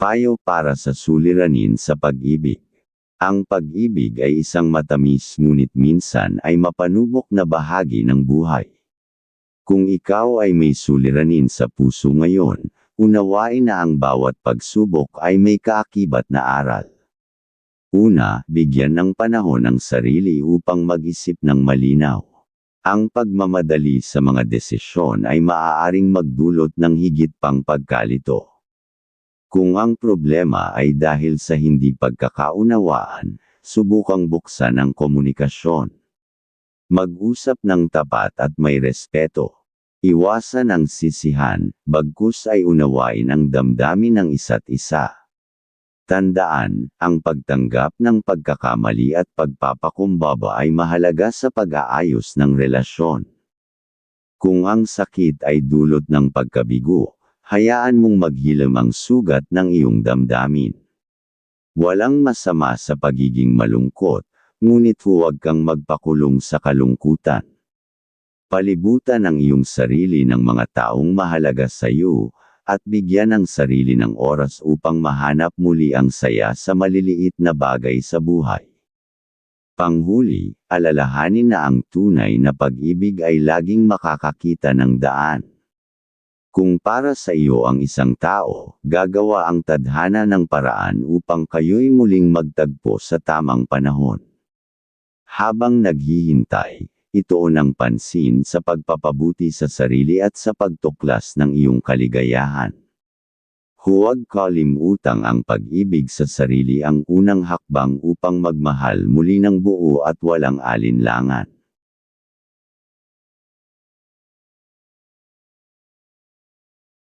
Payo para sa suliranin sa pag-ibig. Ang pag-ibig ay isang matamis ngunit minsan ay mapanubok na bahagi ng buhay. Kung ikaw ay may suliranin sa puso ngayon, unawain na ang bawat pagsubok ay may kaakibat na aral. Una, bigyan ng panahon ang sarili upang mag-isip ng malinaw. Ang pagmamadali sa mga desisyon ay maaaring magdulot ng higit pang pagkalito. Kung ang problema ay dahil sa hindi pagkakaunawaan, subukang buksan ang komunikasyon. Mag-usap ng tapat at may respeto. Iwasan ang sisihan, bagkus ay unawain ang damdamin ng isa't isa. Tandaan, ang pagtanggap ng pagkakamali at pagpapakumbaba ay mahalaga sa pag-aayos ng relasyon. Kung ang sakit ay dulot ng pagkabigo, hayaan mong maghilam ang sugat ng iyong damdamin. Walang masama sa pagiging malungkot, ngunit huwag kang magpakulong sa kalungkutan. Palibutan ang iyong sarili ng mga taong mahalaga sa iyo, at bigyan ang sarili ng oras upang mahanap muli ang saya sa maliliit na bagay sa buhay. Panghuli, alalahanin na ang tunay na pag-ibig ay laging makakakita ng daan. Kung para sa iyo ang isang tao, gagawa ang tadhana ng paraan upang kayo'y muling magtagpo sa tamang panahon. Habang naghihintay, ituon ang pansin sa pagpapabuti sa sarili at sa pagtuklas ng iyong kaligayahan. Huwag kalimutang ang pag-ibig sa sarili ang unang hakbang upang magmahal muli ng buo at walang alinlangan.